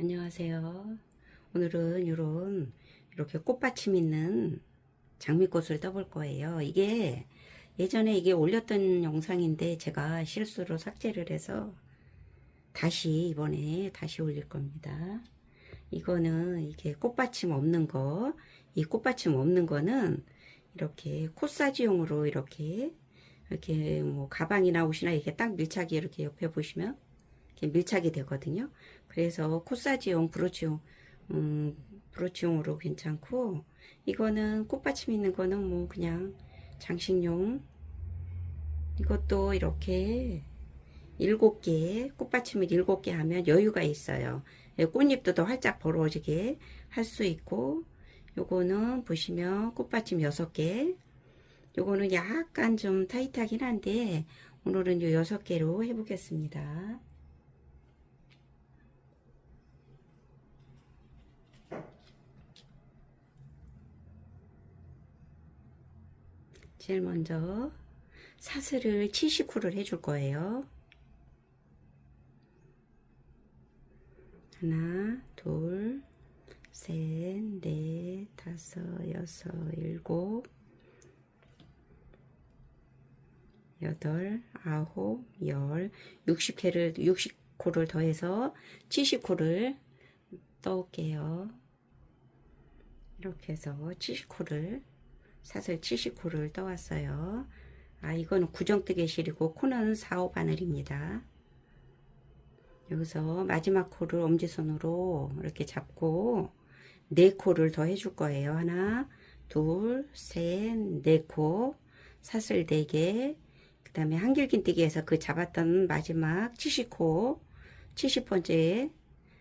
안녕하세요. 오늘은 이런 이렇게 꽃받침 있는 장미꽃을 떠볼 거예요. 이게 예전에 이게 올렸던 영상인데 제가 실수로 삭제를 해서 다시 이번에 다시 올릴 겁니다. 이거는 이게 꽃받침 없는 거, 이 꽃받침 없는 거는 이렇게 코사지용으로 이렇게 이렇게 뭐 가방이나 옷이나 이렇게 딱 밀착이 이렇게 옆에 보시면 이렇게 밀착이 되거든요. 그래서 코사지용, 브로치용, 음, 브로치용으로 괜찮고 이거는 꽃받침 있는 거는 뭐 그냥 장식용 이것도 이렇게 일곱 개 꽃받침을 일곱 개 하면 여유가 있어요. 예, 꽃잎도 더 활짝 벌어지게 할 수 있고 요거는 보시면 꽃받침 여섯 개 요거는 약간 좀 타이트하긴 한데 오늘은 요 여섯 개로 해보겠습니다. 제일 먼저 사슬을 70호를 해줄 거예요. 하나, 둘, 셋, 넷, 다섯, 여섯, 일곱, 여덟, 아홉, 열, 60회를, 60호를 더해서 70호를 떠올게요. 이렇게 해서 70호를, 사슬 70호를 떠왔어요. 아, 이거는 구정뜨개실이고, 코는 4, 5바늘입니다. 여기서 마지막 코를 엄지손으로 이렇게 잡고, 네 코를 더 해줄 거예요. 하나, 둘, 셋, 네 코, 사슬 네 개, 그 다음에 한길긴뜨기에서 그 잡았던 마지막 70코, 70번째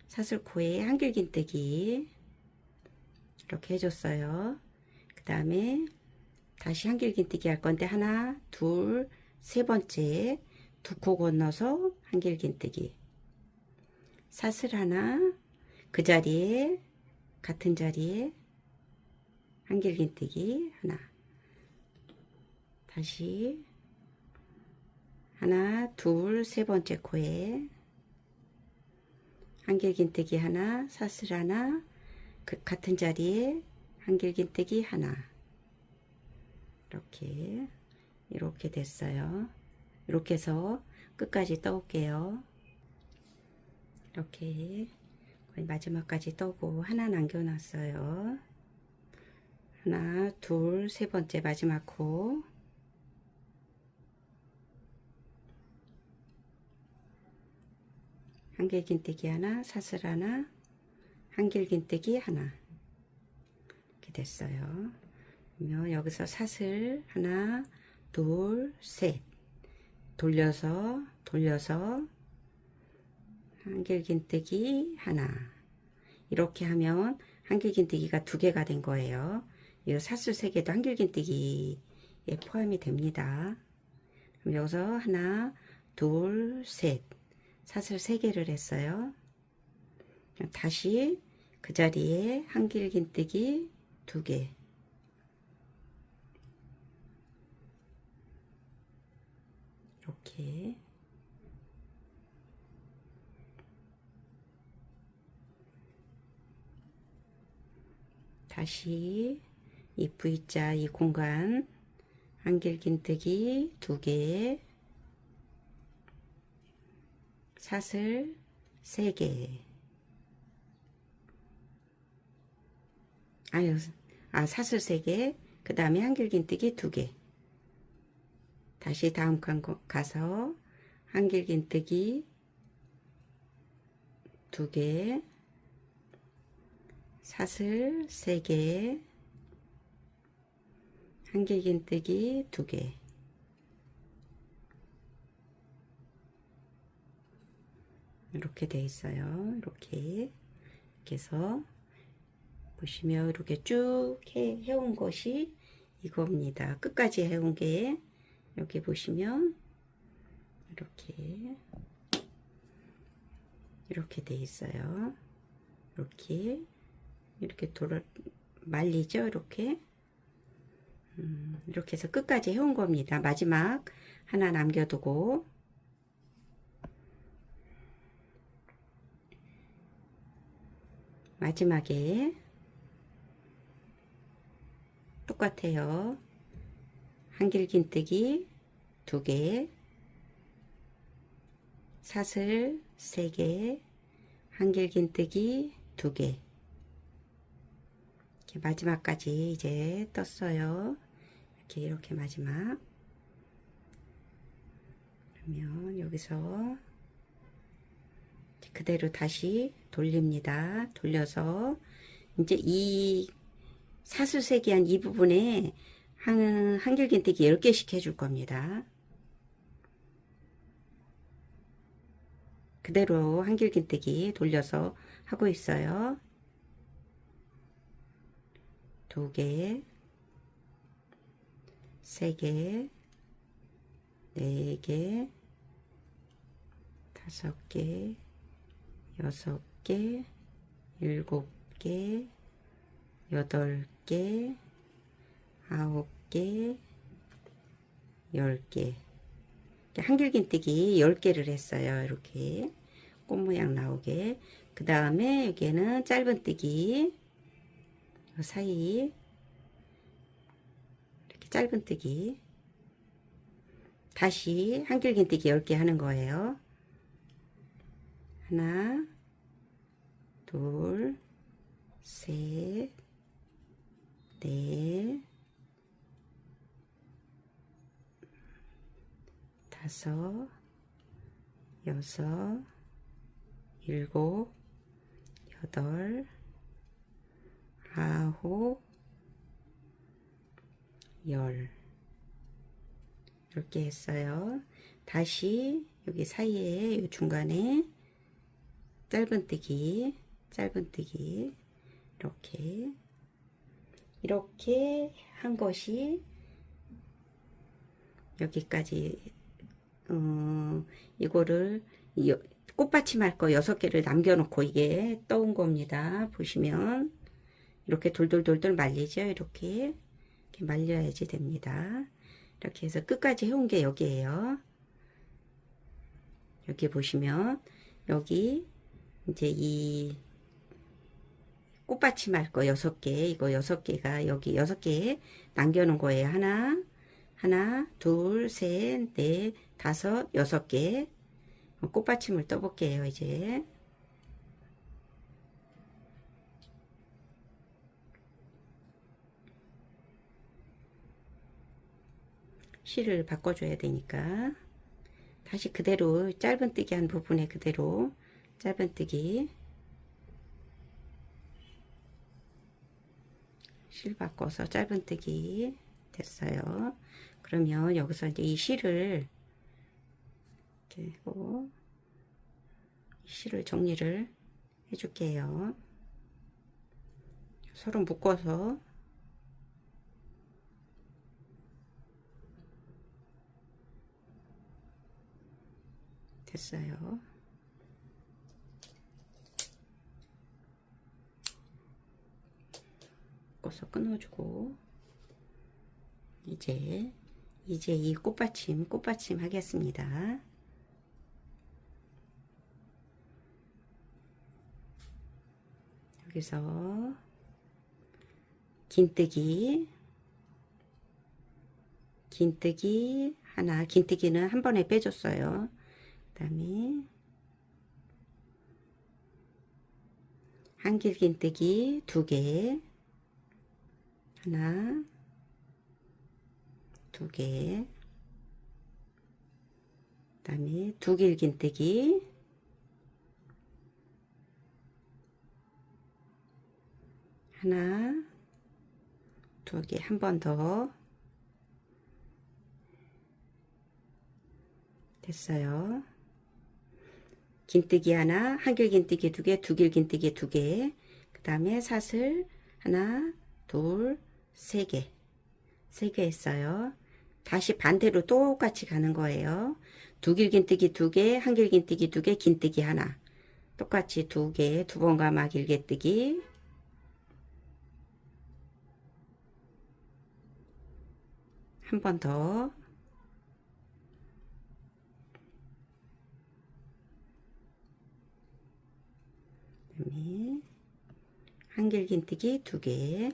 사슬코에 한길긴뜨기 이렇게 해줬어요. 그 다음에 다시 한길긴뜨기 할 건데 하나, 둘, 세 번째 두 코 건너서 한길긴뜨기. 사슬 하나 그 자리에 같은 자리에 한길긴뜨기 하나. 다시 하나, 둘, 세 번째 코에 한길긴뜨기 하나, 사슬 하나, 그 같은 자리에 한길긴뜨기 하나. 이렇게 이렇게 됐어요. 이렇게 해서 끝까지 떠올게요. 이렇게 마지막까지 떠고 하나 남겨놨어요. 하나, 둘, 세 번째 마지막 코. 한길긴뜨기 하나, 사슬 하나, 한길긴뜨기 하나 이렇게 됐어요. 그러면 여기서 사슬 하나, 둘, 셋 돌려서 돌려서 한길긴뜨기 하나 이렇게 하면 한길긴뜨기가 두 개가 된 거예요. 이 사슬 세 개도 한길긴뜨기에 포함이 됩니다. 그럼 여기서 하나, 둘, 셋 사슬 3개를 했어요. 다시 그 자리에 한길긴뜨기 2개. 이렇게. 다시 이 V자 이 공간 한길긴뜨기 2개. 사슬 3개. 아유, 아, 사슬 3개, 그 다음에 한길긴뜨기 2개. 다시 다음 칸 가서 한길긴뜨기 2개, 사슬 3개, 한길긴뜨기 2개. 이렇게 돼 있어요. 이렇게 이렇게 해서 보시면 이렇게 쭉 해, 해온 것이 이겁니다. 끝까지 해온 게 여기 보시면 이렇게 이렇게 돼 있어요. 이렇게 이렇게 돌아 말리죠. 이렇게 음, 이렇게 해서 끝까지 해온 겁니다. 마지막 하나 남겨두고 마지막에 똑같아요. 한길긴뜨기 두 개, 사슬 세 개, 한길긴뜨기 두 개. 이렇게 마지막까지 이제 떴어요. 이렇게 이렇게 마지막. 그러면 여기서 그대로 다시 돌립니다. 돌려서 이제 이 사수세기 한 이 부분에 한, 한길긴뜨기 10개씩 해줄 겁니다. 그대로 한길긴뜨기 돌려서 하고 있어요. 두 개, 세 개, 네 개, 다섯 개, 여섯 개, 일곱 개, 여덟 개, 아홉 개, 열 개. 한길긴뜨기 10개를 했어요. 이렇게 꽃 모양 나오게. 그 다음에 여기에는 짧은뜨기 요 사이 이렇게 짧은뜨기 다시 한길긴뜨기 10개 하는 거예요. 하나, 둘, 셋, 넷, 다섯, 여섯, 일곱, 여덟, 아홉, 열. 이렇게 했어요. 다시 여기 사이에 이 중간에 짧은뜨기, 짧은뜨기 이렇게 이렇게 한 것이 여기까지 어, 이거를 여, 꽃받침 할거 여섯 개를 남겨놓고 이게 떠온 겁니다. 보시면 이렇게 돌돌돌돌 말리죠. 이렇게 이렇게 말려야지 됩니다. 이렇게 해서 끝까지 해온 게 여기에요. 여기 보시면 여기 이제 이 꽃받침 할거 여섯 개 이거 여섯 개가 여기 여섯 개 남겨놓은 거예요. 하나 하나 둘셋넷 다섯 여섯 개 꽃받침을 떠볼게요. 이제 실을 바꿔줘야 되니까 다시 그대로 짧은뜨기 한 부분에 그대로 짧은뜨기 실 바꿔서 짧은뜨기 됐어요. 그러면 여기서 이제 이 실을 이렇게 하고 실을 정리를 해줄게요. 서로 묶어서 됐어요. 묶어서 끊어주고 이제 이제 이 꽃받침 꽃받침 하겠습니다. 여기서 긴뜨기 긴뜨기 하나 긴뜨기는 한 번에 빼줬어요. 그 다음에 한길 긴뜨기 두개 하나 두 개, 그 다음에 두 길긴뜨기, 하나, 두 개, 한 번 더, 됐어요. 긴뜨기 하나, 한길 긴뜨기 두 개, 두길 긴뜨기 두 개, 그 다음에 사슬 하나, 둘, 세 개, 세개 했어요. 다시 반대로 똑같이 가는 거예요. 두 길긴뜨기 두 개, 한 길긴뜨기 두 개, 긴뜨기 하나. 똑같이 두 개, 두 번 감아 길게 뜨기. 한 번 더. 한길긴뜨기 두 개,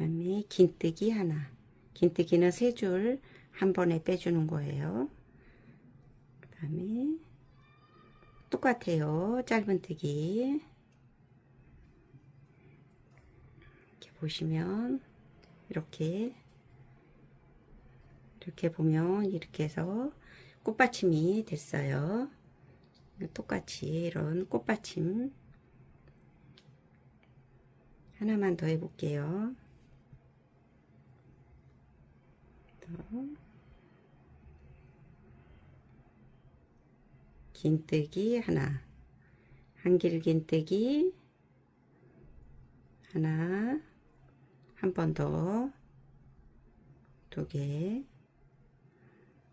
그 다음에 긴뜨기 하나. 긴뜨기는 세 줄 한 번에 빼주는 거예요. 그 다음에 똑같아요. 짧은뜨기. 이렇게 보시면 이렇게 이렇게 보면 이렇게 해서 꽃받침이 됐어요. 똑같이 이런 꽃받침 하나만 더 해볼게요. 더. 긴뜨기 하나, 한길긴뜨기 하나, 한 번 더, 두 개,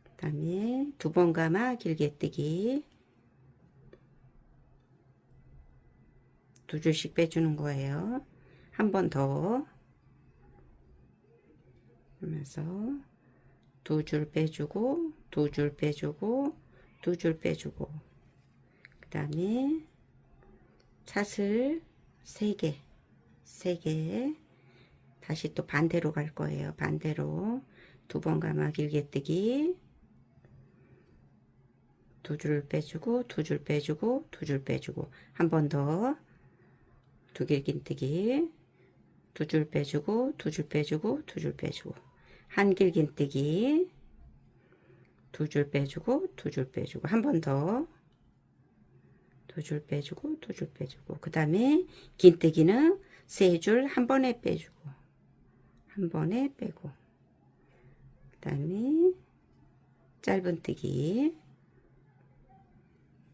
그 다음에 두 번 감아 길게 뜨기. 두 줄씩 빼주는 거예요. 한 번 더, 그러면서 두 줄 빼주고, 두 줄 빼주고, 두 줄 빼주고, 그 다음에 사슬 세 개, 세 개, 다시 또 반대로 갈 거예요. 반대로. 두 번 감아 길게 뜨기, 두 줄 빼주고, 두 줄 빼주고, 두 줄 빼주고, 한 번 더, 두 길긴 뜨기, 두 줄 빼주고, 두 줄 빼주고, 두 줄 빼주고, 한 길 긴뜨기, 두 줄 빼주고 두 줄 빼주고. 한 번 더. 두 줄 빼주고 두 줄 빼주고. 그 다음에 긴뜨기는 세 줄 한 번에 빼주고. 한 번에 빼고. 그 다음에 짧은뜨기.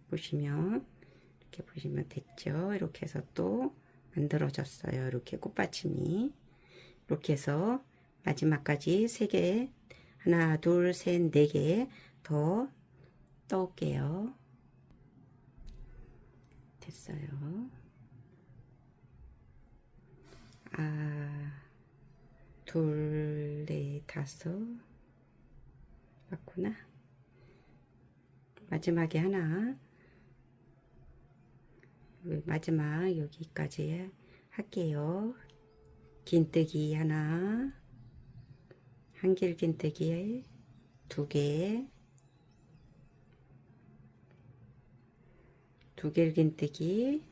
보시면 이렇게 보시면 됐죠? 이렇게 해서 또 만들어졌어요. 이렇게 꽃받침이. 이렇게 해서 마지막까지 세개 하나, 둘, 셋, 네개더 떠올게요. 됐어요. 아, 둘, 넷, 다섯. 맞구나. 마지막에 하나. 마지막 여기까지 할게요. 긴뜨기 하나. 한길긴뜨기 두 개, 두 길긴뜨기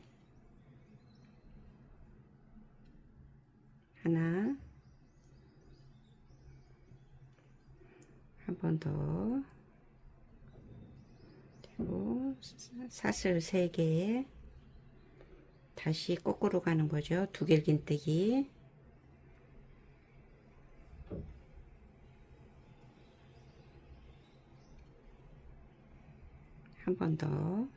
하나, 한 번 더, 그리고 사슬 세 개, 다시 거꾸로 가는 거죠. 두 길긴뜨기 한 번 더.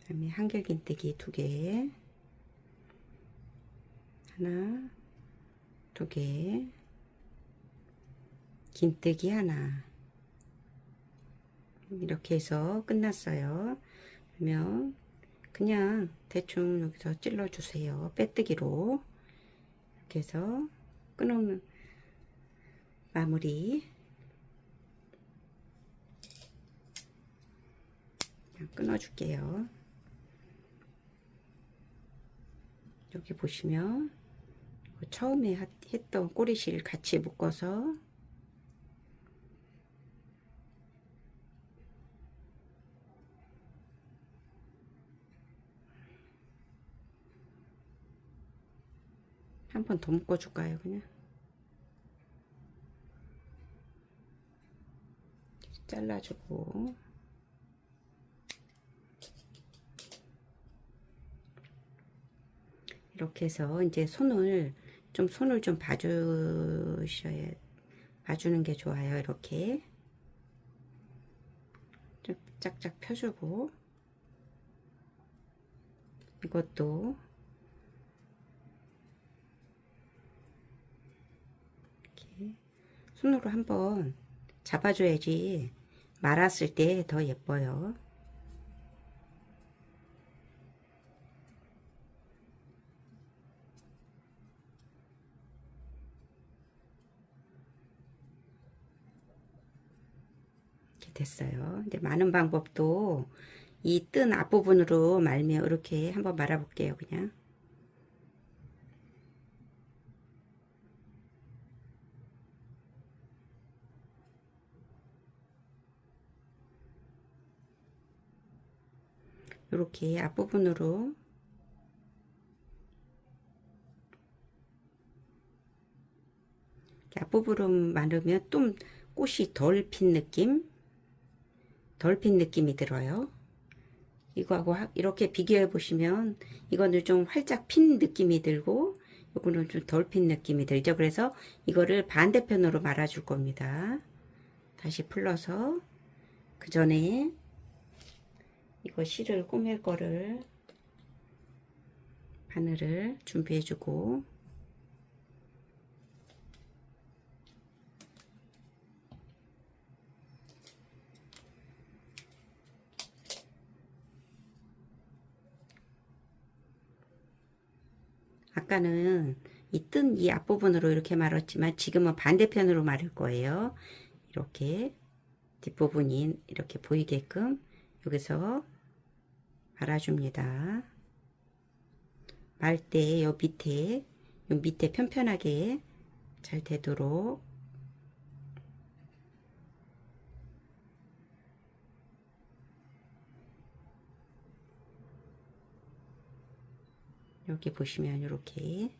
그다음에 한길긴뜨기 두 개. 하나, 두 개. 긴뜨기 하나. 이렇게 해서 끝났어요. 그러면 그냥 대충 여기서 찔러 주세요. 빼뜨기로. 이렇게 해서 끊으면 마무리 끊어줄게요. 여기 보시면 처음에 했던 꼬리실 같이 묶어서 한 번 더 묶어줄까요 그냥 잘라주고 이렇게 해서 이제 손을 좀 손을 좀 봐주셔야 봐주는 게 좋아요. 이렇게. 좀 짝짝 펴주고. 이것도. 이렇게. 손으로 한번 잡아줘야지 말았을 때 더 예뻐요. 됐어요. 이제 마는 방법도 이 뜬 앞부분으로 말며 이렇게 한번 말아볼게요. 그냥. 이렇게 앞부분으로 앞부분으로 마르면 좀 꽃이 덜 핀 느낌 덜핀 느낌이 들어요. 이거하고 하- 이렇게 비교해 보시면 이거는 좀 활짝 핀 느낌이 들고 이거는 좀 덜 핀 느낌이 들죠. 그래서 이거를 반대편으로 말아줄 겁니다. 다시 풀러서 그 전에 이거 실을 꾸밀 거를 바늘을 준비해 주고 아까는 이뜬이 앞부분으로 이렇게 말았지만 지금은 반대편으로 말을 거예요. 이렇게 뒷부분이 이렇게 보이게끔 여기서 말아줍니다. 말 때 요 밑에 요 밑에 편편하게 잘 되도록 여기 보시면 이렇게.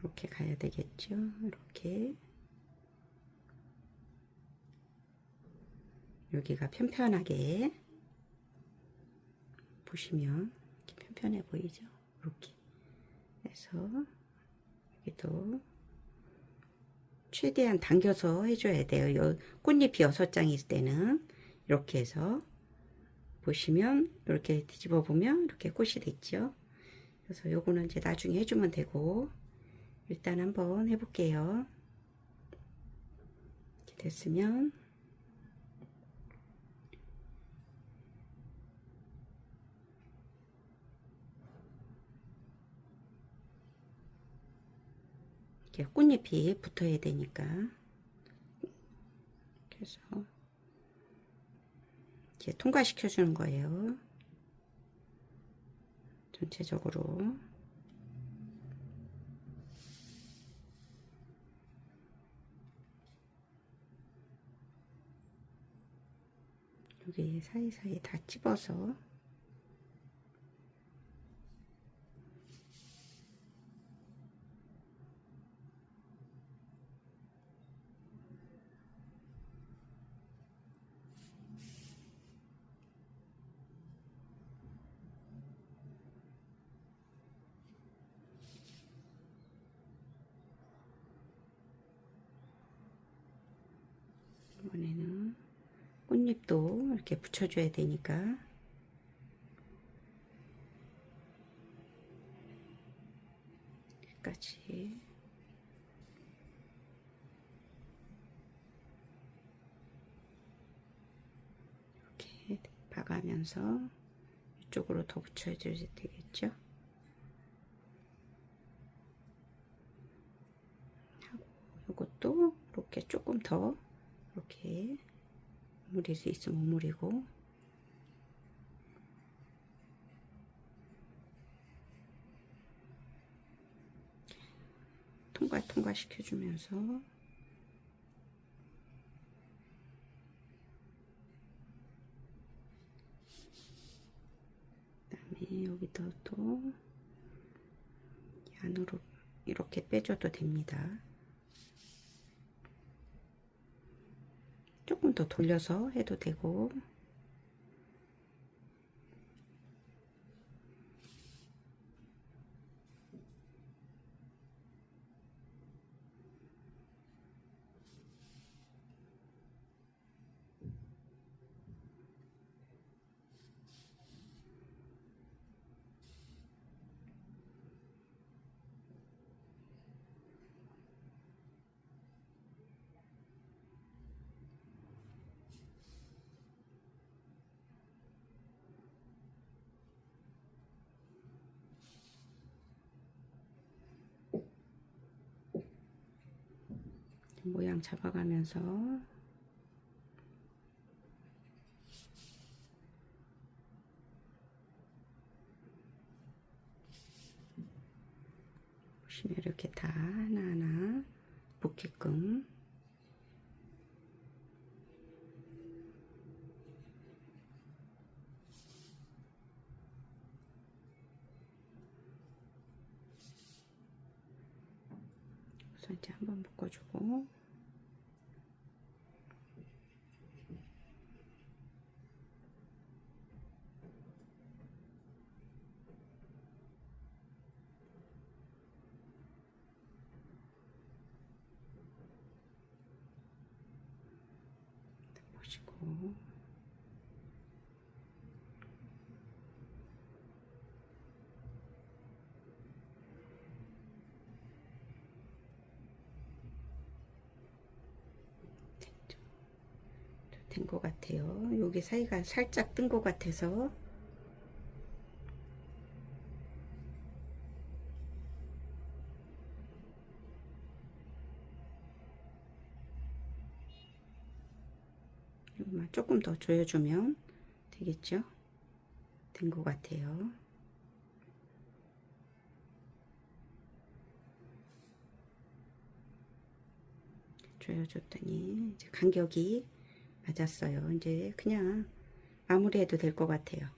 이렇게 가야 되겠죠? 이렇게. 여기가 편편하게 보시면 이렇게 편편해 보이죠? 이렇게 그래서 여기도 최대한 당겨서 해줘야 돼요. 요 꽃잎이 여섯 장일 때는 이렇게 해서 보시면 이렇게 뒤집어 보면 이렇게 꽃이 됐죠. 그래서 요거는 이제 나중에 해주면 되고 일단 한번 해볼게요. 이렇게 됐으면. 이렇게 꽃잎이 붙어야 되니까. 그래서 이렇게 통과시켜 주는 거예요. 전체적으로 여기 사이사이 다 찝어서 이번에는 붙여줘야 되니까. 여기까지. 이렇게 박아면서 이쪽으로 더 붙여줘야 되겠죠? 하고 이것도 이렇게 조금 더 이렇게 무릴 수 있으면 무리고 통과 통과 시켜주면서 그다음에 여기도 또 안으로 이렇게 빼줘도 됩니다. 조금 더 돌려서 해도 되고 모양 잡아가면서 보시면 이렇게 다 하나하나 붙게끔 우선 이제 한번 묶어주고. 보시고 된 것 같아요. 여기 사이가 살짝 뜬 것 같아서 조금 더 조여주면 되겠죠? 된 것 같아요. 조여줬더니 간격이 맞았어요. 이제 그냥 마무리해도 될 것 같아요.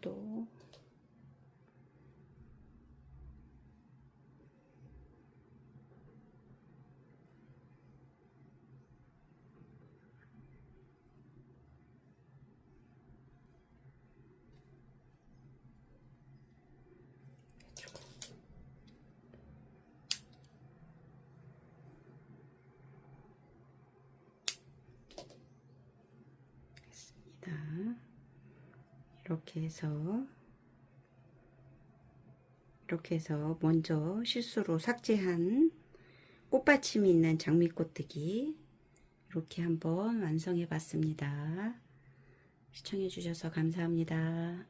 이것도 해주고 했습니다. 이렇게 해서 이렇게 해서 먼저 실수로 삭제한 꽃받침이 있는 장미꽃뜨기 이렇게 한번 완성해 봤습니다. 시청해 주셔서 감사합니다.